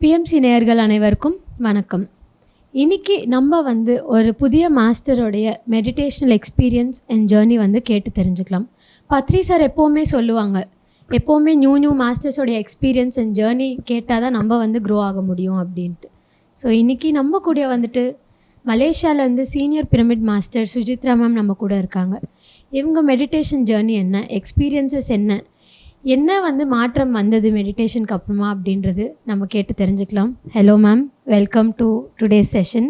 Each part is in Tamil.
பிஎம்சி நேயர்கள் அனைவருக்கும் வணக்கம். இன்னைக்கு நம்ம வந்து ஒரு புதிய மாஸ்டருடைய மெடிடேஷனல் எக்ஸ்பீரியன்ஸ் அண்ட் ஜேர்னி வந்து கேட்டு தெரிஞ்சுக்கலாம். பத்ரி சார் எப்போவுமே சொல்லுவாங்க எப்போவுமே நியூ நியூ மாஸ்டர்ஸோடைய எக்ஸ்பீரியன்ஸ் அண்ட் ஜேர்னி கேட்டால் தான் நம்ம வந்து க்ரோ ஆக முடியும் அப்படின்ட்டு. ஸோ இன்றைக்கி நம்ம கூட வந்துட்டு மலேசியாவிலேருந்து senior pyramid master Sujithra ma'am நம்ம கூட இருக்காங்க. இவங்க மெடிடேஷன் ஜேர்னி என்ன எக்ஸ்பீரியன்சஸ் என்ன என்ன வந்து மாற்றம் வந்தது மெடிடேஷனுக்கு அப்புறமா அப்படின்றது நம்ம கேட்டு தெரிஞ்சுக்கலாம். Hello ma'am welcome to today session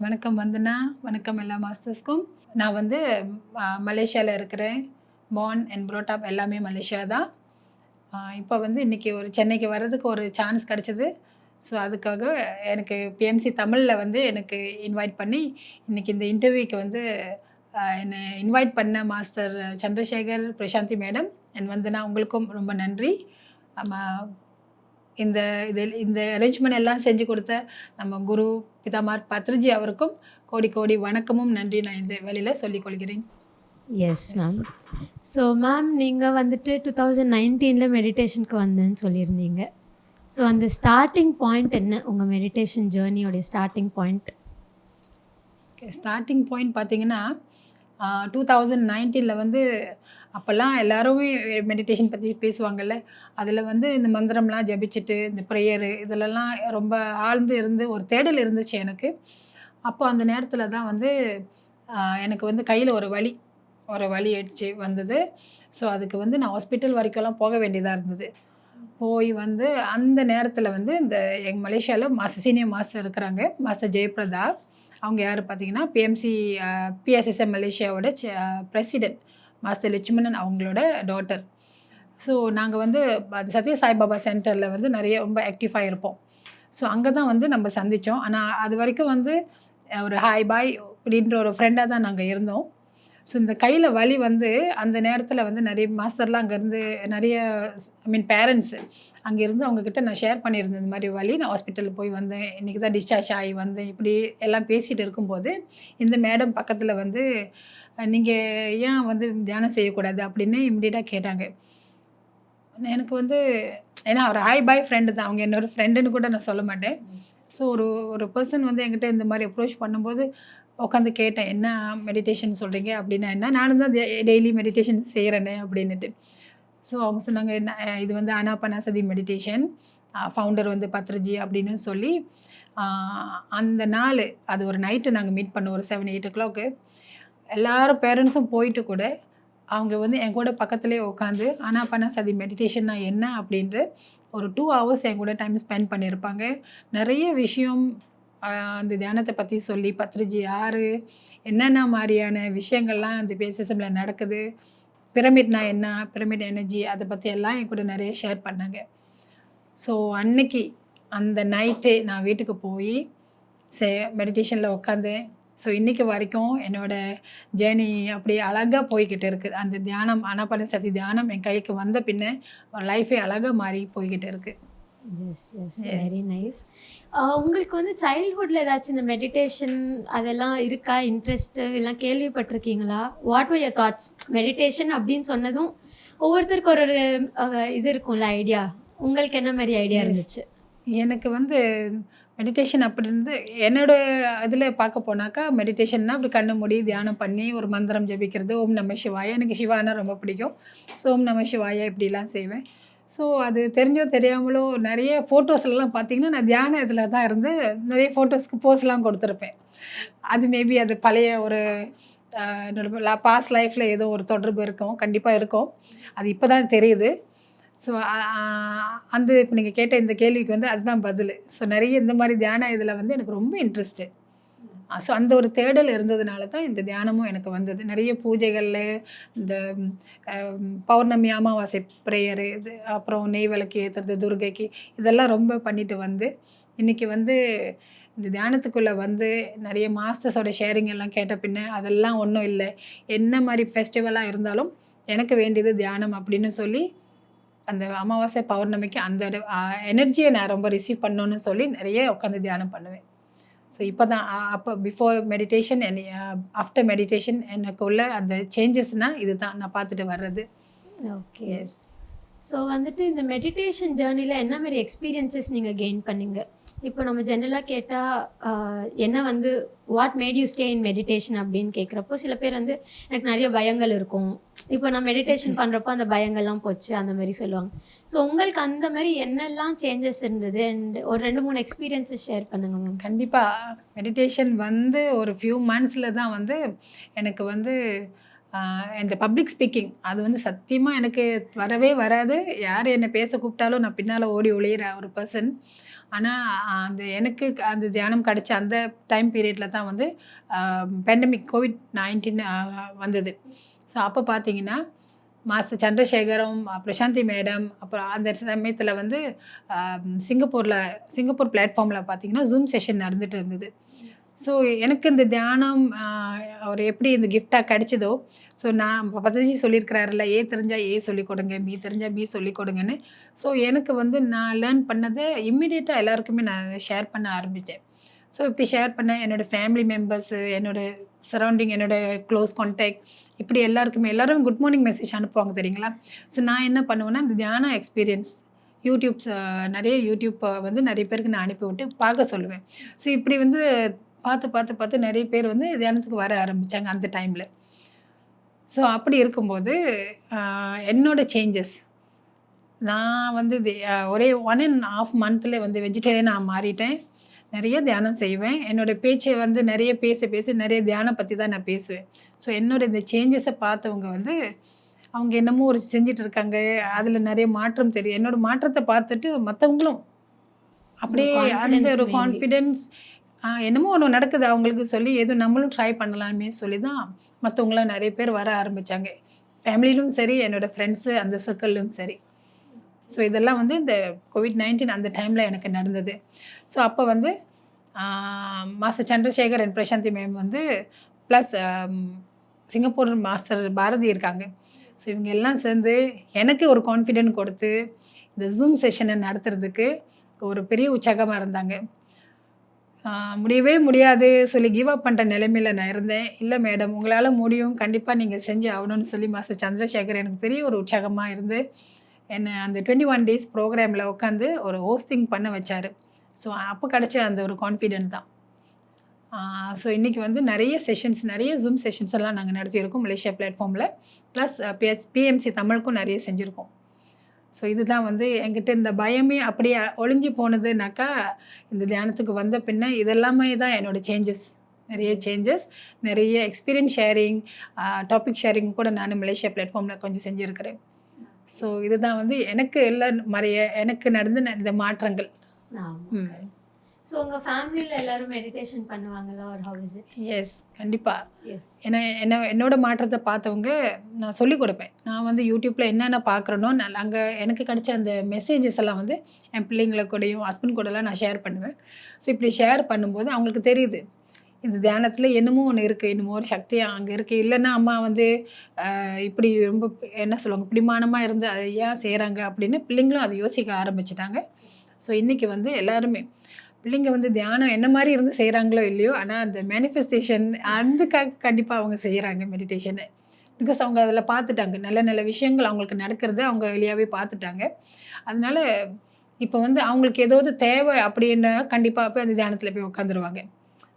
வணக்கம் வந்தனா வணக்கம் எல்லா மாஸ்டர்ஸ்க்கும் நான் வந்து மலேசியாவில் இருக்கிறேன். Born அண்ட் brought எல்லாமே மலேசியா தான். இப்போ வந்து இன்றைக்கி ஒரு சென்னைக்கு வர்றதுக்கு ஒரு சான்ஸ் கிடச்சிது. ஸோ அதுக்காக எனக்கு பிஎம்சி தமிழில் வந்து எனக்கு இன்வைட் பண்ணி இன்றைக்கி இந்த இன்டர்வியூக்கு வந்து என்னை இன்வைட் பண்ண மாஸ்டர் சந்திரசேகர் பிரசாந்தி மேடம் என் வந்தனா உங்களுக்கும் ரொம்ப நன்றி. ஆமாம் இந்த இது இந்த அரேஞ்ச்மெண்ட் எல்லாம் செஞ்சு கொடுத்த நம்ம குரு பிதாமார் பத்ரிஜி அவருக்கும் கோடி கோடி வணக்கமும் நன்றி நான் இந்த வேலையில் சொல்லிக் கொள்கிறேன். எஸ் மேம் ஸோ மேம் நீங்கள் வந்துட்டு டூ தௌசண்ட் நைன்டீனில் மெடிடேஷனுக்கு வந்தேன்னு சொல்லியிருந்தீங்க. ஸோ அந்த ஸ்டார்டிங் பாயிண்ட் என்ன? உங்கள் மெடிடேஷன் ஜேர்னியோடைய ஸ்டார்டிங் பாயிண்ட் ஸ்டார்டிங் பாயிண்ட் பார்த்தீங்கன்னா டூ தௌசண்ட் நைன்டீனில் வந்து அப்போல்லாம் எல்லாருமே மெடிடேஷன் பற்றி பேசுவாங்கல்ல. அதில் வந்து இந்த மந்திரம்லாம் ஜபிச்சுட்டு இந்த ப்ரேயரு இதிலலாம் ரொம்ப ஆழ்ந்து இருந்து ஒரு தேடல் இருந்துச்சு எனக்கு. அப்போ அந்த நேரத்தில் தான் வந்து எனக்கு வந்து கையில் ஒரு வலி ஒரு வலி அடிச்சு வந்தது. ஸோ அதுக்கு வந்து நான் ஹாஸ்பிட்டல் வரைக்கும்லாம் போக வேண்டியதாக இருந்தது. போய் வந்து அந்த நேரத்தில் வந்து இந்த எங்கள் மலேசியாவில் மாச சீனியர் மாஸ்டர் இருக்கிறாங்க மாஸ்டர் ஜெயபிரதா அவங்க யார் பார்த்தீங்கன்னா பிஎம்சி பிஎஸ்எஸ்எம் மலேசியாவோட பிரசிடென்ட் மாஸ்டர் லட்சுமணன் அவங்களோட டாட்டர் ஸோ நாங்கள் வந்து அது சத்ய சாய்பாபா சென்டரில் வந்து நிறைய ரொம்ப ஆக்டிவாக இருப்போம் ஸோ அங்கே தான் வந்து நம்ம சந்தித்தோம் ஆனால் அது வரைக்கும் வந்து ஒரு ஹாய் பாய் அப்படின்ற ஒரு ஃப்ரெண்டாக தான் நாங்கள் இருந்தோம். ஸோ இந்த கையில் வலி வந்து அந்த நேரத்தில் வந்து நிறைய மாஸ்டர்லாம் அங்கேருந்து நிறைய ஐ மீன் பேரண்ட்ஸு அங்கேருந்து அவங்கக்கிட்ட நான் ஷேர் பண்ணியிருந்தேன். இந்த மாதிரி வழி நான் ஹாஸ்பிட்டலில் போய் வந்தேன். இன்றைக்கி தான் டிஸ்சார்ஜ் ஆகி வந்தேன். இப்படி எல்லாம் பேசிகிட்டு இருக்கும்போது இந்த மேடம் பக்கத்தில் வந்து நீங்கள் ஏன் வந்து தியானம் செய்யக்கூடாது? அப்படின்னு இம்மிடியட்டாக கேட்டாங்க. எனக்கு வந்து ஏன்னா ஒரு ஹாய் பாய் ஃப்ரெண்டு தான். அவங்க என்னோட ஃப்ரெண்டுன்னு கூட நான் சொல்ல மாட்டேன். ஸோ ஒரு ஒரு பர்சன் வந்து என்கிட்ட இந்த மாதிரி அப்ரோச் பண்ணும்போது உட்காந்து கேட்டேன் என்ன மெடிடேஷன் சொல்கிறீங்க அப்படின்னா என்ன நானும் தான் டெய்லி மெடிடேஷன் செய்கிறேனே அப்படின்னுட்டு. ஸோ அவங்க சொன்னாங்க என்ன இது வந்து அனாபனாசதி மெடிடேஷன் ஃபவுண்டர் வந்து பத்ரஜி அப்படின்னு சொல்லி அந்த நாள் அது ஒரு நைட்டு நாங்கள் மீட் பண்ணோம் ஒரு செவன் எயிட் ஓ கிளாக்கு எல்லாரும் பேரண்ட்ஸும் போயிட்டு கூட அவங்க வந்து என் கூட பக்கத்துலேயே உட்காந்து அனாபனாசதி மெடிடேஷன்னா என்ன அப்படின்ட்டு ஒரு டூ ஹவர்ஸ் என் கூட டைம் ஸ்பெண்ட் பண்ணியிருப்பாங்க நிறைய விஷயம் அந்த தியானத்தை பற்றி சொல்லி பத்ரிஜி யார் என்னென்ன மாதிரியான விஷயங்கள்லாம் அந்த பேசிசமில் நடக்குது பிரமிட்னா என்ன பிரமிட் எனர்ஜி அதை பற்றி எல்லாம் என் கூட நிறைய ஷேர் பண்ணாங்க. ஸோ அன்னைக்கு அந்த நைட்டே நான் வீட்டுக்கு போய் சே மெடிடேஷனில் உட்காந்தேன் ஸோ இன்றைக்கி வரைக்கும் என்னோடய ஜேர்னி அப்படியே அழகாக போய்கிட்டு இருக்குது அந்த தியானம் அனாபன சக்தி தியானம் என் கைக்கு வந்த பின்ன லைஃபே அழகாக மாறி போய்கிட்டு இருக்குது எஸ் எஸ். வெரி நைஸ் உங்களுக்கு வந்து சைல்ட்ஹுட்டில் ஏதாச்சும் இந்த மெடிடேஷன் அதெல்லாம் இருக்கா? இன்ட்ரெஸ்ட்டு எல்லாம் கேள்விப்பட்டிருக்கீங்களா? What were your thoughts meditation அப்படின்னு சொன்னதும் ஒவ்வொருத்தருக்கு ஒரு ஒரு இது இருக்கும்ல ஐடியா உங்களுக்கு என்ன மாதிரி ஐடியா. இருந்துச்சு? எனக்கு வந்து மெடிடேஷன் அப்படி இருந்து என்னோட இதில் பார்க்க போனாக்கா மெடிடேஷன்னா அப்படி கண்ணு மூடி தியானம் பண்ணி ஒரு மந்திரம் ஜபிக்கிறது ஓம் நம சிவாய. எனக்கு சிவானா ரொம்ப பிடிக்கும். ஸோ ஓம் நம சிவாய இப்படிலாம் செய்வேன். ஸோ அது தெரிஞ்சோ தெரியாமலோ நிறைய ஃபோட்டோஸ்லாம் பார்த்தீங்கன்னா நான் தியான இதில் தான் இருந்து நிறைய ஃபோட்டோஸ்க்கு போஸ்லாம் கொடுத்துருப்பேன். அது மேபி அது பழைய ஒரு என்னோட பாஸ்ட் லைஃப்பில் ஏதோ ஒரு தொடர்பு இருக்கும். கண்டிப்பாக இருக்கும். அது இப்போ தான் தெரியுது. ஸோ அந்த இப்போ நீங்கள் கேட்ட இந்த கேள்விக்கு வந்து அதுதான் பதில். ஸோ நிறைய இந்த மாதிரி தியான இதில் வந்து எனக்கு ரொம்ப இன்ட்ரெஸ்ட்டு ஸோ அந்த ஒரு தேடல் இருந்ததுனால தான் இந்த தியானமும் எனக்கு வந்தது. நிறைய பூஜைகளில் இந்த பௌர்ணமி அமாவாசை ப்ரேயரு இது அப்புறம் நெய் விளக்கு ஏற்றுறது துர்கைக்கு இதெல்லாம் ரொம்ப பண்ணிட்டு வந்து இன்றைக்கி வந்து இந்த தியானத்துக்குள்ளே வந்து நிறைய மாஸ்டர்ஸோட ஷேரிங் எல்லாம் கேட்ட பின்ன அதெல்லாம் ஒன்றும் இல்லை. என்ன மாதிரி ஃபெஸ்டிவலாக இருந்தாலும் எனக்கு வேண்டியது தியானம் அப்படின்னு சொல்லி அந்த அமாவாசை பௌர்ணமிக்கு அந்த எனர்ஜியை நான் ரொம்ப ரிசீவ் பண்ணணும்னு சொல்லி நிறைய உட்காந்து தியானம் பண்ணுவேன். ஸோ இப்போ தான் அப்போ பிஃபோர் மெடிடேஷன் ஆஃப்டர் மெடிடேஷன் எனக்கு உள்ள அந்த சேஞ்சஸ்னால் இதுதான். நான் பார்த்துட்டு வர்றது. ஓகே ஸோ வந்துட்டு இந்த மெடிடேஷன் ஜேர்னியில் என்ன மாதிரி எக்ஸ்பீரியன்சஸ் நீங்கள் கெயின் பண்ணீங்க? இப்போ நம்ம ஜென்ரலாக கேட்டால் என்ன வந்து what made you stay in meditation அப்படின்னு கேட்குறப்போ சில பேர் வந்து எனக்கு நிறைய பயங்கள் இருக்கும். இப்போ நான் மெடிடேஷன் பண்ணுறப்போ அந்த பயங்கள்லாம் போச்சு அந்த மாதிரி சொல்லுவாங்க. ஸோ உங்களுக்கு அந்த மாதிரி என்னெல்லாம் சேஞ்சஸ் இருந்தது? அண்ட் ஒரு ரெண்டு மூணு எக்ஸ்பீரியன்ஸஸ் ஷேர் பண்ணுங்க மேம் கண்டிப்பாக மெடிடேஷன் வந்து ஒரு ஃபியூ மந்த்ஸில் தான் வந்து எனக்கு வந்து இந்த பப்ளிக் ஸ்பீக்கிங் அது வந்து சத்தியமாக எனக்கு வரவே வராது. யார் என்னை பேச கூப்பிட்டாலும் நான் பின்னால் ஓடி ஒளியிற ஒரு பர்சன் ஆனால் அந்த எனக்கு அந்த தியானம் கிடச்ச அந்த டைம் பீரியடில் தான் வந்து பேண்டமிக் கோவிட் நைன்டீன் வந்தது. ஸோ அப்போ பார்த்தீங்கன்னா மாஸ்டர் சந்திரசேகரம் பிரசாந்தி மேடம் அப்புறம் அந்த சமயத்தில் வந்து சிங்கப்பூரில் சிங்கப்பூர் பிளாட்ஃபார்மில் பார்த்தீங்கன்னா ஜூம் செஷன் நடந்துட்டு இருந்தது. ஸோ எனக்கு இந்த தியானம் அவர் எப்படி இந்த கிஃப்டாக கிடைச்சதோ ஸோ நான் பதஜி சொல்லியிருக்கிறாருல்ல ஏ தெரிஞ்சால் ஏ சொல்லிக் கொடுங்க பி தெரிஞ்சால் பி சொல்லிக் கொடுங்கன்னு. ஸோ எனக்கு வந்து நான் லேர்ன் பண்ணதை இம்மிடியேட்டாக எல்லாருக்குமே நான் ஷேர் பண்ண ஆரம்பித்தேன் ஸோ இப்படி ஷேர் பண்ண என்னோடய ஃபேமிலி மெம்பர்ஸு என்னோடய சரௌண்டிங் என்னோட க்ளோஸ் கான்டாக்ட் இப்படி எல்லாருக்குமே எல்லோரும் குட் மார்னிங் மெசேஜ் அனுப்புவாங்க தெரியுங்களா? ஸோ நான் என்ன பண்ணுவேன்னா இந்த தியான எக்ஸ்பீரியன்ஸ் யூடியூப்ஸ் நிறைய யூடியூப்பை வந்து நிறைய பேருக்கு நான் அனுப்பி விட்டு பார்க்க சொல்லுவேன். ஸோ இப்படி வந்து பார்த்து பார்த்து பார்த்து நிறைய பேர் வந்து தியானத்துக்கு வர ஆரம்பித்தாங்க அந்த டைமில் ஸோ அப்படி இருக்கும்போது ஆஹ், என்னோட சேஞ்சஸ் நான் வந்து ஒரே ஒன் அண்ட் ஆஃப் மந்த்தில் வந்து வெஜிடேரியனாக மாறிட்டேன். நிறைய தியானம் செய்வேன். என்னோட பேச்சை வந்து நிறைய பேச பேச நிறைய தியானம் பற்றி தான் நான் பேசுவேன். ஸோ என்னோட இந்த சேஞ்சஸை பார்த்தவங்க வந்து அவங்க என்னமோ ஒரு செஞ்சுட்டு இருக்காங்க. அதில் நிறைய மாற்றம் தெரியும். என்னோட மாற்றத்தை பார்த்துட்டு மற்றவங்களும் அப்படியே அந்த ஒரு. கான்ஃபிடென்ஸ் என்னமோ ஒன்று நடக்குது. அவங்களுக்கு சொல்லி எதுவும் நம்மளும் ட்ரை பண்ணலாமே சொல்லி தான் மற்றவங்களாம் நிறைய பேர் வர ஆரம்பித்தாங்க ஃபேமிலியிலும் சரி என்னோடய ஃப்ரெண்ட்ஸு அந்த சர்க்கிள்லையும் சரி. ஸோ இதெல்லாம் வந்து இந்த கோவிட் நைன்டீன் அந்த டைமில் எனக்கு நடந்தது. ஸோ அப்போ வந்து master Chandrasekhar and Prasanthi ma'am வந்து ப்ளஸ் சிங்கப்பூர் மாஸ்டர் பாரதி இருக்காங்க. ஸோ இவங்க எல்லாம் சேர்ந்து எனக்கு ஒரு கான்ஃபிடென்ட் கொடுத்து இந்த ஜூம் செஷனை நடத்துறதுக்கு ஒரு பெரிய உற்சாகமாக இருந்தாங்க. முடியவே முடியாது சொல்லி கிவ் அப் பண்ணுற நிலைமையில் நான் இருந்தேன். இல்லை மேடம் உங்களால் முடியும். கண்டிப்பாக நீங்கள் செஞ்சு ஆகணும்னு சொல்லி மாஸ்டர் சந்திரசேகர் எனக்கு பெரிய ஒரு உற்சாகமாக இருந்து என்னை அந்த டுவெண்ட்டி ஒன் டேஸ் ப்ரோக்ராமில் உட்காந்து ஒரு ஹோஸ்டிங் பண்ண வச்சார். ஸோ அப்போ கிடச்ச அந்த ஒரு கான்ஃபிடென்ட் தான். ஸோ இன்றைக்கி வந்து நிறைய செஷன்ஸ் நிறைய ஜூம் செஷன்ஸ் எல்லாம் நாங்கள் நடத்தியிருக்கோம் மலேசியா பிளாட்ஃபார்மில் ப்ளஸ் பிஎஸ் பிஎம்சி தமிழுக்கும் நிறைய செஞ்சுருக்கோம். ஸோ இதுதான் வந்து என்கிட்ட இந்த பயமே அப்படியே ஒளிஞ்சு போனதுனாக்கா இந்த தியானத்துக்கு வந்த பின்ன இதெல்லாமே தான் என்னோட சேஞ்சஸ் நிறைய சேஞ்சஸ் நிறைய எக்ஸ்பீரியன்ஸ் ஷேரிங் டாபிக் ஷேரிங் கூட நான் மலேசியா பிளாட்ஃபார்மில் கொஞ்சம் செஞ்சுருக்கிறேன். ஸோ இதுதான் வந்து எனக்கு எல்லாம் நிறைய எனக்கு நடந்த இந்த மாற்றங்கள். ம். ஸோ உங்கள் ஃபேமிலியில் எல்லாரும் மெடிடேஷன் பண்ணுவாங்களா ஒரு ஹவு இஸ் இட் எஸ் கண்டிப்பாக எஸ் ஏன்னா என்ன என்னோட மாற்றத்தை பார்த்தவங்க நான் சொல்லிக் கொடுப்பேன். நான் வந்து யூடியூப்பில் என்னென்ன பார்க்குறேனோ நான் அங்கே எனக்கு கிடைச்ச அந்த மெசேஜஸ் எல்லாம் வந்து என் பிள்ளைங்கள கூடயும் ஹஸ்பண்ட் கூடலாம் நான் ஷேர் பண்ணுவேன். ஸோ இப்படி ஷேர் பண்ணும்போது அவங்களுக்கு தெரியுது. இந்த தியானத்தில் என்னமோ ஒன்று இருக்குது என்னமோ ஒரு சக்தி அங்கே இருக்குது இல்லைன்னா அம்மா வந்து இப்படி ரொம்ப என்ன சொல்லுவாங்க பிடிமானமாக இருந்து அதை ஏன் செய்கிறாங்க அப்படின்னு பிள்ளைங்களும் அதை யோசிக்க ஆரம்பிச்சிட்டாங்க. ஸோ இன்றைக்கி வந்து எல்லாருமே பிள்ளைங்க வந்து தியானம் என்ன மாதிரி இருந்து செய்கிறாங்களோ இல்லையோ ஆனால் அந்த மேனிஃபெஸ்டேஷன் அதுக்காக கண்டிப்பாக அவங்க செய்கிறாங்க மெடிடேஷனை பிகாஸ் அவங்க அதில் பார்த்துட்டாங்க நல்ல நல்ல விஷயங்கள் அவங்களுக்கு நடக்கிறது அவங்க வெளியாகவே பார்த்துட்டாங்க அதனால இப்போ வந்து அவங்களுக்கு ஏதாவது தேவை அப்படின்னா கண்டிப்பாக போய் அந்த தியானத்தில் போய் உட்காந்துருவாங்க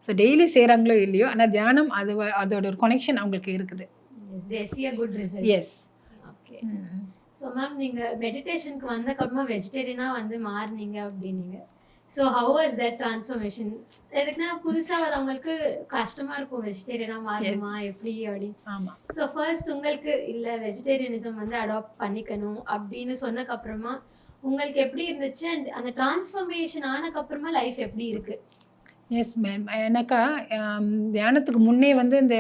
ஸோ டெய்லி செய்கிறாங்களோ இல்லையோ ஆனால் தியானம் அது அதோட ஒரு கனெக்ஷன் அவங்களுக்கு இருக்குது. Yes okay so ma'am. நீங்கள் மெடிடேஷனுக்கு வந்தக்கப்புறமா வெஜிடேரியனாக வந்து மாறினீங்க அப்படின்னீங்க. So how was that transformation எதுக்குன்னா புதுசாக வரவங்களுக்கு கஷ்டமாக இருக்கும் வெஜிடேரியனாக மாறணுமா எப்படி அப்படின்னு ஸோ ஃபர்ஸ்ட் உங்களுக்கு இல்லை வெஜிடேரியனிசம் வந்து அடாப்ட் பண்ணிக்கணும் அப்படின்னு சொன்னக்கப்புறமா உங்களுக்கு எப்படி இருந்துச்சு? அண்ட் அந்த டிரான்ஸ்ஃபர்மேஷன் ஆனக்கப்புறமா லைஃப் எப்படி இருக்கு? எஸ் மேம் எனக்கா ஆம், தியானத்துக்கு முன்னே வந்து இந்த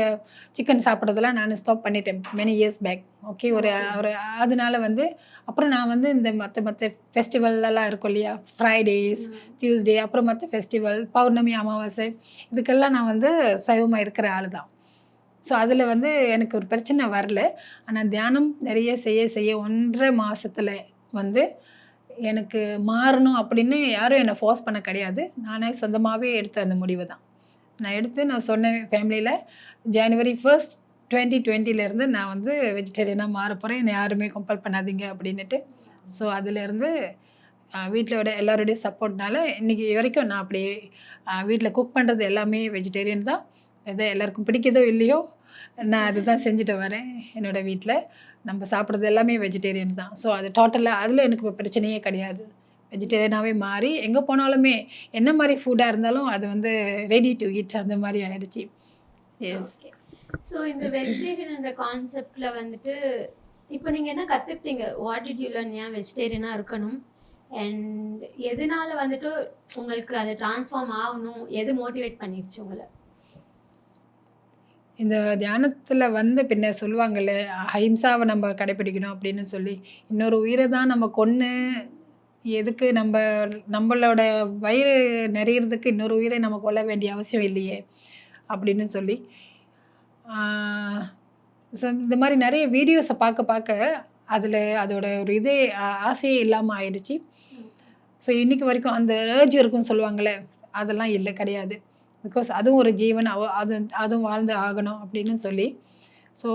சிக்கன் சாப்பிட்றதெல்லாம் நான் ஸ்டாப் பண்ணிட்டேன் மெனி இயர்ஸ் பேக் ஓகே ஒரு. ஒரு அதனால வந்து அப்புறம் நான் வந்து இந்த மற்ற மற்ற ஃபெஸ்டிவல்லாம் இருக்கும் இல்லையா? ஃப்ரைடேஸ் டியூஸ்டே அப்புறம் மற்ற ஃபெஸ்டிவல் பௌர்ணமி அமாவாசை இதுக்கெல்லாம் நான் வந்து சைவமாக இருக்கிற ஆள் தான் ஸோ அதில் வந்து எனக்கு ஒரு பிரச்சனை வரல. ஆனால் தியானம் நிறைய செய்ய செய்ய ஒன்றரை மாசத்துல வந்து எனக்கு மாறணும் அப்படின்னு யாரும் என்னை ஃபோர்ஸ் பண்ண கிடையாது. நானே சொந்தமாகவே எடுத்த அந்த முடிவு தான் நான் எடுத்து நான் சொன்னேன் ஃபேமிலியில் ஜனவரி ஃபர்ஸ்ட் டுவெண்ட்டி டுவெண்ட்டிலேருந்து நான் வந்து வெஜிடேரியனாக மாற போகிறேன் என்னை யாருமே கம்பல் பண்ணாதீங்க அப்படின்னுட்டு. ஸோ அதுலேருந்து வீட்டிலோட எல்லாருடைய சப்போர்ட்னால இன்றைக்கி வரைக்கும் நான் அப்படி வீட்டில் குக் பண்ணுறது எல்லாமே வெஜிடேரியன் தான். எதோ எல்லாருக்கும் பிடிக்குதோ இல்லையோ நான் அதுதான் செஞ்சுட்டு வரேன் என்னோடய வீட்டில் நம்ம சாப்பிட்றது எல்லாமே வெஜிடேரியன் தான். ஸோ அது டோட்டலாக அதில் எனக்கு இப்போ பிரச்சனையே கிடையாது. வெஜிடேரியனாகவே மாறி எங்கே போனாலுமே என்ன மாதிரி ஃபுட்டாக இருந்தாலும் அது வந்து ரெடி டு ஈட் அந்த மாதிரி ஆகிடுச்சி எஸ் ஸோ இந்த வெஜிடேரியன்ன்ற கான்செப்டில் வந்துட்டு இப்போ நீங்கள் என்ன கற்றுக்கிட்டீங்க வாட் டிட் யூ லேர்ன் ஏன் வெஜிடேரியனாக இருக்கணும்? அண்ட் எதனால வந்துட்டு உங்களுக்கு அது ட்ரான்ஸ்ஃபார்ம் ஆகணும்? எது மோட்டிவேட் பண்ணிடுச்சு உங்களை? இந்த தியானத்தில் வந்து பின்ன சொல்லுவாங்கல்ல அஹிம்சாவை நம்ம கடைப்பிடிக்கணும் அப்படின்னு சொல்லி. இன்னொரு உயிரை தான் நம்ம கொன்று எதுக்கு நம்ம நம்மளோட வயிறு நிறையிறதுக்கு இன்னொரு உயிரை நம்ம கொல்ல வேண்டிய அவசியம் இல்லையே அப்படின்னு சொல்லி. ஸோ இந்த மாதிரி நிறைய வீடியோஸை பார்க்க பார்க்க அதில் அதோட ஒரு இதே ஆசையே இல்லாமல் ஆயிடுச்சு. ஸோ இன்னைக்கு வரைக்கும் அந்த ஏர்ஜ் இருக்குன்னு சொல்லுவாங்கள்ல அதெல்லாம் இல்லை கிடையாது. பிகாஸ் அதுவும் ஒரு ஜீவன் அவ அது அதுவும் வாழ்ந்து ஆகணும் அப்படின்னு சொல்லி. ஸோ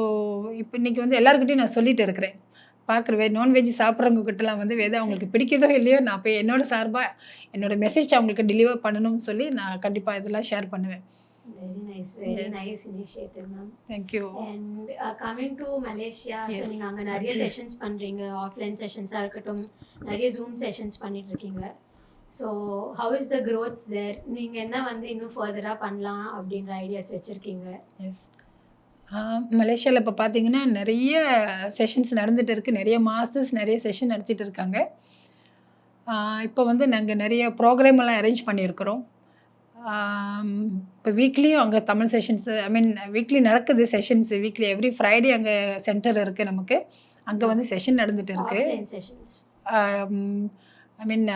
இப்போ இன்னைக்கு வந்து எல்லாருக்கிட்டையும் நான் சொல்லிட்டு இருக்கிறேன். பார்க்குற நான்வெஜ் சாப்பிட்றவங்க கிட்டலாம் வந்து எது அவங்களுக்கு பிடிக்குதோ இல்லையோ நான் போய் என்னோட சார்பாக என்னோட மெசேஜ் அவங்களுக்கு டெலிவர் பண்ணணும்னு சொல்லி நான் கண்டிப்பாக இதெல்லாம் ஷேர் பண்ணுவேன். Very nice very. Nice initiative ma'am thank you and coming to Malaysia so. நீங்கள் அங்கே நிறைய செஷன்ஸ் பண்ணுறீங்க ஆஃப்லைன் செஷன்ஸாக இருக்கட்டும் நிறைய ஜூம் செஷன்ஸ் பண்ணிட்டு இருக்கீங்க. So how is the growth there நீங்கள் என்ன வந்து இன்னும் ஃபர்தராக பண்ணலாம் அப்படின்ற ஐடியாஸ் வச்சுருக்கீங்க? எஸ் மலேசியாவில் இப்போ பார்த்தீங்கன்னா நிறைய செஷன்ஸ் நடந்துட்டு இருக்கு. நிறைய மாஸ்டர்ஸ் நிறைய செஷன் நடத்திட்டு இருக்காங்க. இப்போ வந்து நாங்கள் நிறைய ப்ரோக்ராம் எல்லாம் அரேஞ்ச் பண்ணியிருக்கிறோம். இப்போ வீக்லியும் அங்கே Tamil sessions I mean weekly நடக்குது செஷன்ஸ் வீக்லி எவ்ரி ஃப்ரைடே அங்கே சென்டர் இருக்குது நமக்கு. அங்கே வந்து செஷன் நடந்துட்டு இருக்கு. ஆஃப்லைன் செஷன்ஸ் ஐ மீன்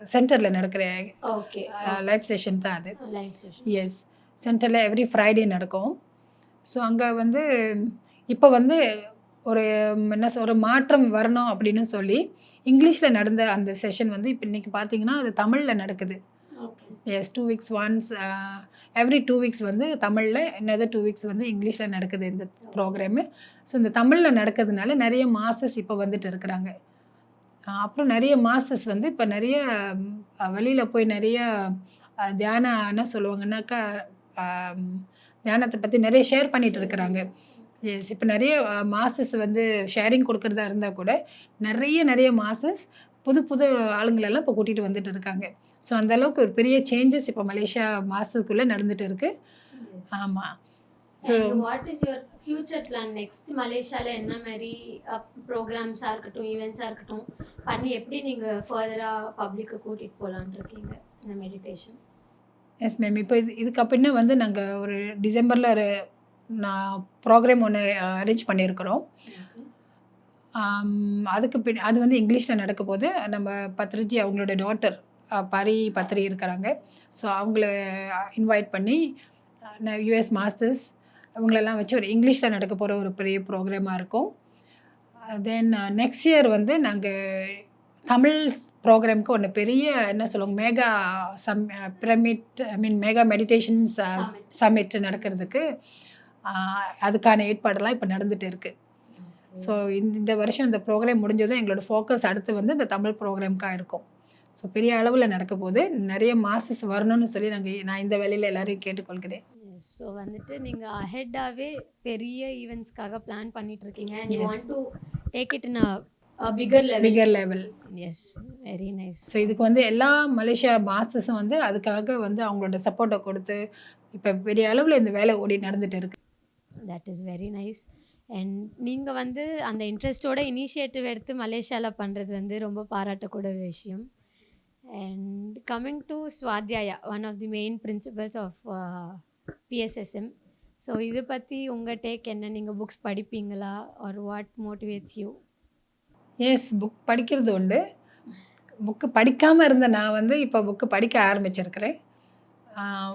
சென்டரில் நடக்கிற ஓகே லைவ் செஷன் தான் அது. லைவ் செஷன் எஸ் சென்டரில் எவ்ரி ஃப்ரைடே நடக்கும். ஸோ அங்கே வந்து இப்போ வந்து ஒரு என்ன ஒரு மாற்றம் வரணும் அப்படின்னு சொல்லி இங்கிலீஷில் நடந்த அந்த செஷன் வந்து இப்போ இன்றைக்கி பார்த்தீங்கன்னா அது தமிழில் நடக்குது. Yes two weeks once every two weeks வந்து தமிழில் இன்னொரு டூ வீக்ஸ் வந்து இங்கிலீஷில் நடக்குது இந்த ப்ரோக்ராமு ஸோ இந்த தமிழில் நடக்கிறதுனால நிறைய மாஸ்டர்ஸ் இப்போ வந்துட்டு இருக்கிறாங்க. அப்புறம் நிறைய மாஸ்டர்ஸ் வந்து இப்போ நிறைய வெளியில் போய் நிறைய அஹ், தியான என்ன சொல்லுவாங்கன்னாக்கா தியானத்தை பற்றி நிறைய ஷேர் பண்ணிட்டு இருக்கிறாங்க. எஸ் இப்போ நிறைய மாஸ்டர்ஸ் வந்து ஷேரிங் கொடுக்கறதா இருந்தால் கூட நிறைய நிறைய மாஸ்டர்ஸ் புது புது ஆளுங்களெல்லாம் இப்போ கூட்டிகிட்டு வந்துட்டு இருக்காங்க. ஸோ அந்த அளவுக்கு ஒரு பெரிய சேஞ்சஸ் இப்போ மலேசியா மாஸ்டருக்குள்ளே நடந்துட்டு இருக்கு. ஆமாம் so what is your future plan next மலேசியாவில் என்ன மாதிரி ப்ரோக்ராம்ஸாக இருக்கட்டும் ஈவெண்ட்ஸாக இருக்கட்டும் பண்ணி எப்படி நீங்கள் ஃபர்தராக பப்ளிக்கை கூட்டிகிட்டு போகலான் இருக்கீங்க இந்த மெடிடேஷன் எஸ் மேம் இப்போ இது இதுக்கு அப்படின்னா வந்து நாங்கள் ஒரு டிசம்பரில் ஒரு நான் ப்ரோக்ராம் ஒன்று அரேஞ்ச் பண்ணியிருக்கிறோம் அதுக்கு பின் அது வந்து இங்கிலீஷில் நடக்க போது நம்ம பத்ரிஜி அவங்களோட டாட்டர் பரி பத்ரி இருக்கிறாங்க. ஸோ அவங்கள இன்வைட் பண்ணி யூஎஸ் மாஸ்டர்ஸ் அவங்களெல்லாம் வச்சு ஒரு இங்கிலீஷில் நடக்க போகிற ஒரு பெரிய ப்ரோக்ராமாக இருக்கும். தென் நெக்ஸ்ட் இயர் வந்து நாங்கள் தமிழ் ப்ரோக்ராம்க்கு ஒன்று பெரிய என்ன சொல்லுவாங்க mega sum pyramid I mean mega meditations summit நடக்கிறதுக்கு ஆஹ், அதுக்கான ஏற்பாடெல்லாம் இப்போ நடந்துட்டு இருக்கு. ஸோ இந்த இந்த வருஷம் இந்த ப்ரோக்ராம் முடிஞ்சதும் எங்களோட ஃபோக்கஸ் அடுத்து வந்து இந்த தமிழ் ப்ரோக்ராம்க்காக இருக்கும். ஸோ பெரிய அளவில் நடக்க போது நிறைய மாசஸ் வரணும்னு சொல்லி நாங்கள் நான் இந்த வேலையில் எல்லாரையும் கேட்டுக்கொள்கிறேன். ஸோ வந்துட்டு நீங்கள் அஹெட்டாகவே பெரிய ஈவெண்ட்ஸ்க்காக பிளான் பண்ணிட்டு இருக்கீங்க and you. Want to take it in a bigger level bigger level yes very nice so இதுக்கு வந்து எல்லா மலேசியா மாஸ்டர்ஸும் வந்து அதுக்காக வந்து அவங்களோட சப்போர்ட்டை கொடுத்து இப்போ பெரிய அளவில் இந்த வேலை ஓடி நடந்துட்டு இருக்கு. That is very nice and நீங்கள் வந்து அந்த இன்ட்ரெஸ்ட்டோட இனிஷியேட்டிவ் எடுத்து மலேசியாவில் பண்ணுறது வந்து ரொம்ப பாராட்டக்கூட விஷயம். And coming to Swadhyaya one of the main principles of PSSM so இதை பற்றி உங்கள் டேக் என்ன? நீங்கள் புக்ஸ் படிப்பீங்களா? Or what motivates you yes book படிக்கிறது உண்டு. புக்கு படிக்காமல் இருந்த நான் வந்து இப்போ புக்கு படிக்க ஆரம்பிச்சிருக்கிறேன்.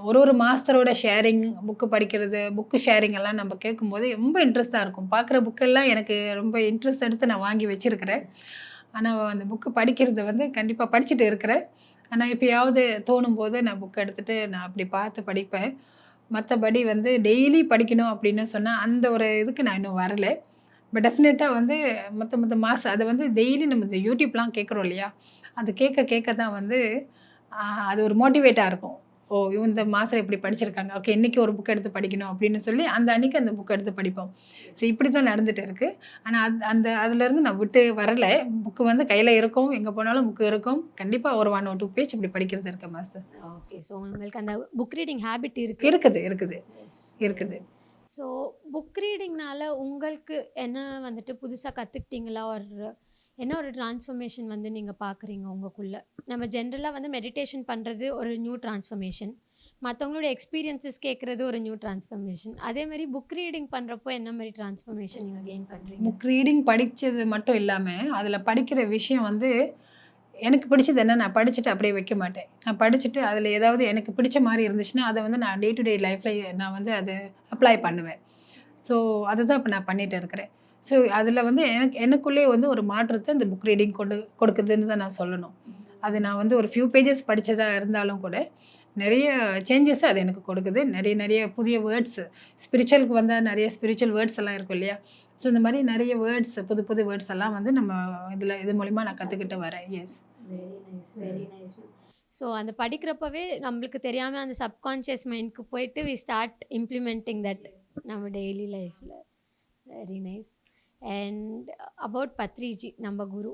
ஒரு ஒரு மாஸ்டரோட ஷேரிங் புக்கு படிக்கிறது புக்கு ஷேரிங் எல்லாம் நம்ம கேட்கும்போது ரொம்ப இன்ட்ரெஸ்ட்டாக இருக்கும். பார்க்குற புக்கெல்லாம் எனக்கு ரொம்ப இன்ட்ரெஸ்ட் எடுத்து நான் வாங்கி வச்சுருக்கிறேன். ஆனால் அந்த புக்கு படிக்கிறது வந்து கண்டிப்பாக படிச்சுட்டு இருக்கிறேன். ஆனால் எப்பயாவது தோணும் போது நான் புக் எடுத்துகிட்டு நான் அப்படி பார்த்து படிப்பேன். மற்றபடி வந்து டெய்லி படிக்கணும் அப்படின்னு சொன்னால் அந்த ஒரு இதுக்கு நான் இன்னும் வரலை. பட் டெஃபினட்டாக வந்து மற்ற மற்ற மாதம் அதை வந்து டெய்லி நம்ம இந்த யூடியூப்லாம் கேட்குறோம் இல்லையா? அது கேட்க கேட்க தான் வந்து அது ஒரு மோட்டிவேட்டாக இருக்கும். ஓ இந்த மாதம் இப்படி படிச்சிருக்காங்க. ஓகே இன்றைக்கி ஒரு புக் எடுத்து படிக்கணும் அப்படின்னு சொல்லி அந்த அன்னைக்கு அந்த புக் எடுத்து படிப்போம். ஸோ இப்படி தான் நடந்துட்டு இருக்குது ஆனால் அது அந்த அதுலேருந்து நான் விட்டு வரல. புக்கு வந்து கையில் இருக்கும். எங்கே போனாலும் புக்கு இருக்கும். கண்டிப்பாக ஒரு ஒன் ஒரு டூ பேஜ் இப்படி படிக்கிறது இருக்கு மாஸ்டர் ஓகே ஸோ உங்களுக்கு அந்த புக் ரீடிங் ஹேபிட் இருக்கு? இருக்குது இருக்குது. இருக்குது. ஸோ புக் ரீடிங்னால உங்களுக்கு என்ன வந்துட்டு புதுசாக கற்றுக்கிட்டீங்களா ஒரு என்ன ஒரு டிரான்ஸ்ஃபர்மேஷன் வந்து நீங்கள் பார்க்குறீங்க உங்களுக்குள்ள? நம்ம ஜென்ரலாக வந்து மெடிடேஷன் பண்ணுறது ஒரு நியூ டிரான்ஸ்ஃபர்மேஷன் மற்றவங்களோட எக்ஸ்பீரியன்சஸ் கேட்குறது ஒரு நியூ டிரான்ஸ்ஃபர்மேஷன் அதே மாதிரி புக் ரீடிங் பண்ணுறப்போ என்ன மாதிரி டிரான்ஸ்ஃபர்மேஷன் நீங்கள் கெயின் பண்ணுறீங்க புக் ரீடிங் படித்தது மட்டும் இல்லாமல் அதில் படிக்கிற விஷயம் வந்து எனக்கு பிடிச்சது என்ன? நான் படிச்சுட்டு அப்படியே வைக்க மாட்டேன். நான் படிச்சுட்டு அதில் ஏதாவது எனக்கு பிடிச்ச மாதிரி இருந்துச்சுன்னா அதை வந்து நான் டே டு டே லைஃப்பில் நான் வந்து அதை அப்ளை பண்ணுவேன். ஸோ அதை தான் இப்போ நான் பண்ணிகிட்டு இருக்கிறேன். ஸோ அதில் வந்து எனக்கு எனக்குள்ளே வந்து ஒரு மாற்றத்தை இந்த புக் ரீடிங் கொண்டு கொடுக்குதுன்னு தான் நான் சொல்லணும். அது நான் வந்து ஒரு ஃபியூ பேஜஸ் படித்ததாக இருந்தாலும் கூட நிறைய சேஞ்சஸ் அது எனக்கு கொடுக்குது. நிறைய நிறைய புதிய வேர்ட்ஸ் ஸ்பிரிச்சுவலுக்கு வந்தால் நிறைய ஸ்பிரிச்சுவல் வேர்ட்ஸ் எல்லாம் இருக்கும் இல்லையா? ஸோ இந்த மாதிரி நிறைய வேர்ட்ஸ் புது புது வேர்ட்ஸ் எல்லாம் வந்து நம்ம இதில் இது மூலிமா நான் கற்றுக்கிட்டு வரேன். Yes very nice very nice so அந்த படிக்கிறப்பவே நம்மளுக்கு தெரியாமல் அந்த சப்கான்ஷியஸ் மைண்ட்க்கு போயிட்டு வி ஸ்டார்ட் இம்ப்ளிமெண்டிங் தட் நம்ம டெய்லி லைஃப்பில் very nice and about Patriji நம்ம குரு.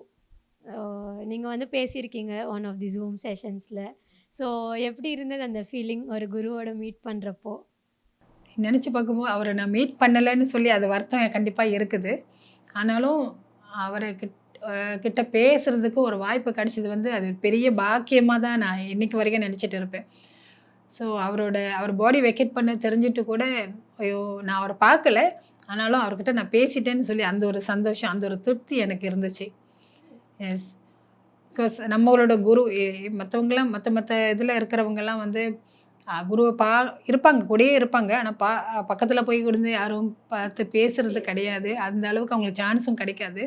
நீங்கள் வந்து பேசியிருக்கீங்க ஒன் ஆஃப் தி ஜூம் செஷன்ஸில் ஸோ எப்படி இருந்தது அந்த ஃபீலிங் ஒரு குருவோட மீட் பண்ணுறப்போ நினச்சி பார்க்கும்போது அவரை நான் மீட் பண்ணலைன்னு சொல்லி அது வருத்தம் கண்டிப்பாக இருக்குது. ஆனாலும் அவரை கிட்ட கிட்ட பேசுகிறதுக்கு ஒரு வாய்ப்பு கிடைச்சது வந்து அது ஒரு பெரிய பாக்கியமாக தான் நான் இன்னைக்கு வரைக்கும் நினச்சிட்டு இருப்பேன். ஸோ அவரோட அவர் பாடி வெக்கேட் பண்ண தெரிஞ்சுட்டு கூட ஐயோ நான் அவரை பார்க்கல. ஆனாலும் அவர்கிட்ட நான் பேசிட்டேன்னு சொல்லி அந்த ஒரு சந்தோஷம் அந்த ஒரு திருப்தி எனக்கு இருந்துச்சு. எஸ் பிகாஸ் நம்மளோட குரு மற்றவங்களாம் மற்ற மற்ற இதில் இருக்கிறவங்கெல்லாம் வந்து குருவை பா இருப்பாங்க கூடயே இருப்பாங்க. ஆனால் பா பக்கத்தில் போய் இருந்து யாரும் பார்த்து பேசுறது கிடையாது. அந்த அளவுக்கு அவங்களுக்கு சான்ஸும் கிடைக்காது.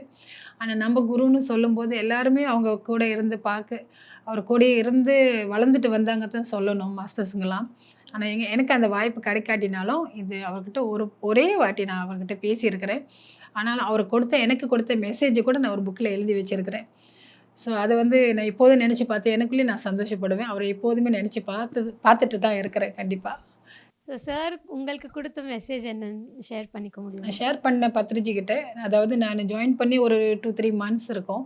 ஆனால் நம்ம குருன்னு சொல்லும்போது எல்லாருமே அவங்க கூட இருந்து பார்க்க அவர் கூடயே இருந்து வளர்ந்துட்டு வந்தாங்க தான் சொல்லணும் மாஸ்டர்ஸுங்கெல்லாம் ஆனால் எங்க எனக்கு அந்த வாய்ப்பு கிடைக்காட்டினாலும் இது அவர்கிட்ட ஒரு ஒரே வாட்டி நான் அவர்கிட்ட பேசியிருக்கிறேன். ஆனாலும் அவர் கொடுத்த எனக்கு கொடுத்த மெசேஜ் கூட நான் ஒரு புக்கில் எழுதி வச்சிருக்கிறேன். ஸோ அதை வந்து நான் இப்போதும் நினச்சி பார்த்து எனக்குள்ளேயே நான் சந்தோஷப்படுவேன். அவரை எப்போதுமே நினச்சி பார்த்து பார்த்துட்டு தான் இருக்கிறேன் கண்டிப்பாக ஸோ சார் உங்களுக்கு கொடுத்த மெசேஜ் என்னன்னு ஷேர் பண்ணிக்க முடியும்? நான் ஷேர் பண்ண பத்ரிஜி கிட்ட அதாவது நான் ஜாயின் பண்ணி ஒரு டூ த்ரீ மந்த்ஸ் இருக்கும்.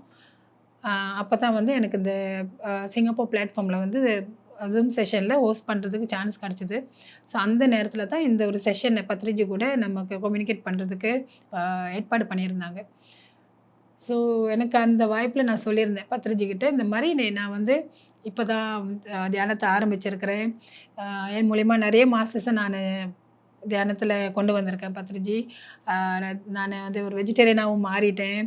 அப்போ தான் வந்து எனக்கு இந்த சிங்கப்பூர் பிளாட்ஃபார்மில் வந்து ஜூம் செஷனில் ஹோஸ்ட் பண்ணுறதுக்கு சான்ஸ் கிடச்சிது. ஸோ அந்த நேரத்தில் தான் இந்த ஒரு செஷனை பத்ரிஜி கூட நமக்கு கம்யூனிகேட் பண்ணுறதுக்கு ஏற்பாடு பண்ணியிருந்தாங்க. ஸோ எனக்கு அந்த வாய்ப்பில் நான் சொல்லியிருந்தேன் பத்ரிஜி கிட்ட இந்த மாதிரி நான் வந்து இப்போ தான் தியானத்தை ஆரம்பிச்சிருக்கிறேன். என் மூலிமா நிறைய மாசஸை நான் தியானத்தில் கொண்டு வந்திருக்கேன் பத்ரிஜி. நான் வந்து ஒரு வெஜிடேரியனாகவும் மாறிட்டேன்.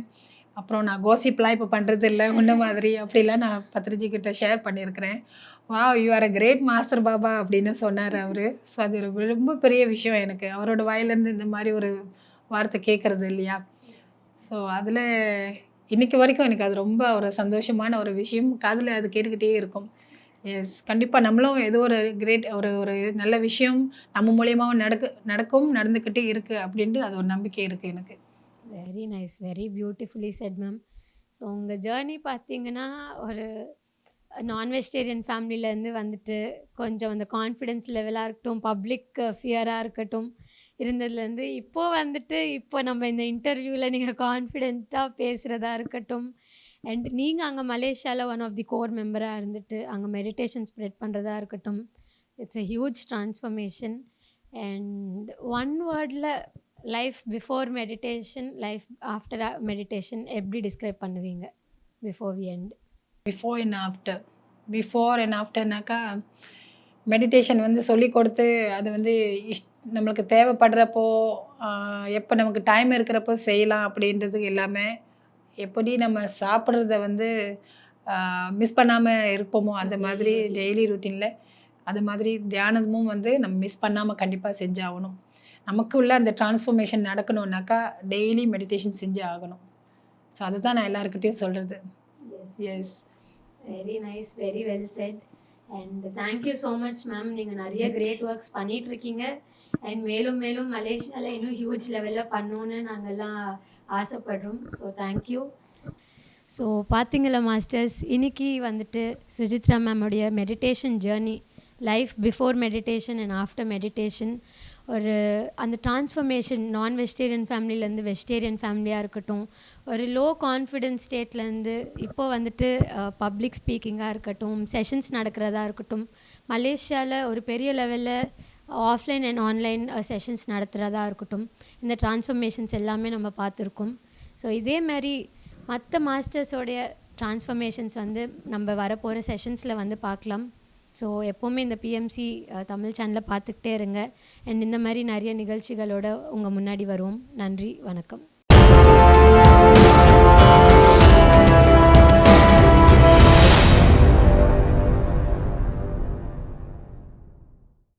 அப்புறம் நான் கோசிப்லாம் இப்போ பண்ணுறது இல்லை முன்ன மாதிரி. அப்படிலாம் நான் பத்ரிஜி கிட்ட ஷேர் பண்ணியிருக்கிறேன். Wow you are a great master Baba அப்படின்னு சொன்னார் அவர். ஸோ அது ஒரு ரொம்ப பெரிய விஷயம் எனக்கு. அவரோட வாயிலேருந்து இந்த மாதிரி ஒரு வார்த்தை கேட்குறது இல்லையா? ஸோ அதில் இன்னைக்கு வரைக்கும் எனக்கு அது ரொம்ப ஒரு சந்தோஷமான ஒரு விஷயம். காதில் அது கேட்டுக்கிட்டே இருக்கும். எஸ் கண்டிப்பாக நம்மளும் ஏதோ ஒரு கிரேட் ஒரு ஒரு நல்ல விஷயம் நம்ம மூலியமாகவும் நடக்கு நடக்கும் நடந்துக்கிட்டே இருக்குது அப்படின்ட்டு அது ஒரு நம்பிக்கை இருக்குது எனக்கு. Very nice very beautifully said ma'am so உங்கள் ஜேர்னி பார்த்தீங்கன்னா ஒரு நான் வெஜிடேரியன் ஃபேமிலியிலேருந்து வந்துட்டு கொஞ்சம் அந்த கான்ஃபிடென்ஸ் லெவலாக இருக்கட்டும் பப்ளிக் ஃபியராக uh, இருக்கட்டும் இருந்ததுலேருந்து இப்போது வந்துட்டு இப்போ நம்ம இந்த இன்டர்வியூவில் நீங்கள் கான்ஃபிடென்ட்டாக பேசுகிறதா இருக்கட்டும் அண்ட் நீங்கள் அங்கே மலேசியாவில் ஒன் ஆஃப் தி கோர் மெம்பராக இருந்துட்டு அங்கே மெடிடேஷன் ஸ்ப்ரெட் பண்ணுறதா இருக்கட்டும் it's a huge transformation and one வேர்டில் life before meditation life after meditation எப்படி டிஸ்கிரைப் பண்ணுவீங்க? Before we end before and after before and ஆஃப்டர்னாக்கா meditation வந்து சொல்லி கொடுத்து அது வந்து இஷ் நம்மளுக்கு தேவைப்படுறப்போ எப்போ நமக்கு டைம் இருக்கிறப்போ செய்யலாம் அப்படின்றது எல்லாமே எப்படி நம்ம சாப்பிட்றத வந்து மிஸ் பண்ணாமல் இருப்போமோ அந்த மாதிரி டெய்லி ருட்டீனில் அது மாதிரி தியானமும் வந்து நம்ம மிஸ் பண்ணாமல் கண்டிப்பாக செஞ்சாகணும். நமக்கு உள்ள அந்த டிரான்ஸ்ஃபர்மேஷன் நடக்கணும்னாக்கா டெய்லி மெடிடேஷன் செஞ்சு ஆகணும். ஸோ அதுதான் நான் எல்லாருக்கிட்டேயும் சொல்கிறது yes very nice very well said and thank you so much ma'am நீங்கள் நிறைய கிரேட் ஒர்க்ஸ் பண்ணிட்டு இருக்கீங்க அண்ட் மேலும் மேலும் மலேசியாவில் இன்னும் ஹியூஜ் லெவலில் பண்ணணுன்னு நாங்கள்லாம் ஆசைப்படுறோம். ஸோ தேங்க்யூ ஸோ பார்த்தீங்களா மாஸ்டர்ஸ் இன்னைக்கு வந்துட்டு Sujithra மேமுடைய meditation journey life before meditation and after meditation ஒரு அந்த டிரான்ஸ்ஃபர்மேஷன் நான் வெஜிடேரியன் ஃபேமிலியிலேருந்து வெஜிடேரியன் ஃபேமிலியாக இருக்கட்டும் ஒரு லோ கான்ஃபிடென்ஸ் ஸ்டேட்லேருந்து இப்போ வந்துட்டு பப்ளிக் ஸ்பீக்கிங்காக இருக்கட்டும் செஷன்ஸ் நடக்கிறதா இருக்கட்டும் மலேசியாவில் ஒரு பெரிய லெவலில் ஆஃப்லைன் அண்ட் ஆன்லைன் செஷன்ஸ் நடத்துகிறதா இருக்கட்டும் இந்த டிரான்ஸ்ஃபர்மேஷன்ஸ் எல்லாமே நம்ம பார்த்துருக்கோம். ஸோ இதே மாதிரி மற்ற மாஸ்டர்ஸோடைய டிரான்ஸ்ஃபர்மேஷன்ஸ் வந்து நம்ம வரப்போகிற செஷன்ஸில் வந்து பார்க்கலாம். ஸோ எப்போவுமே இந்த பிஎம்சி தமிழ் சேனலை பார்த்துக்கிட்டே இருங்க. அண்ட் இந்த மாதிரி நிறைய நிகழ்ச்சிகளோட உங்கள் முன்னாடி வருவோம். நன்றி வணக்கம்.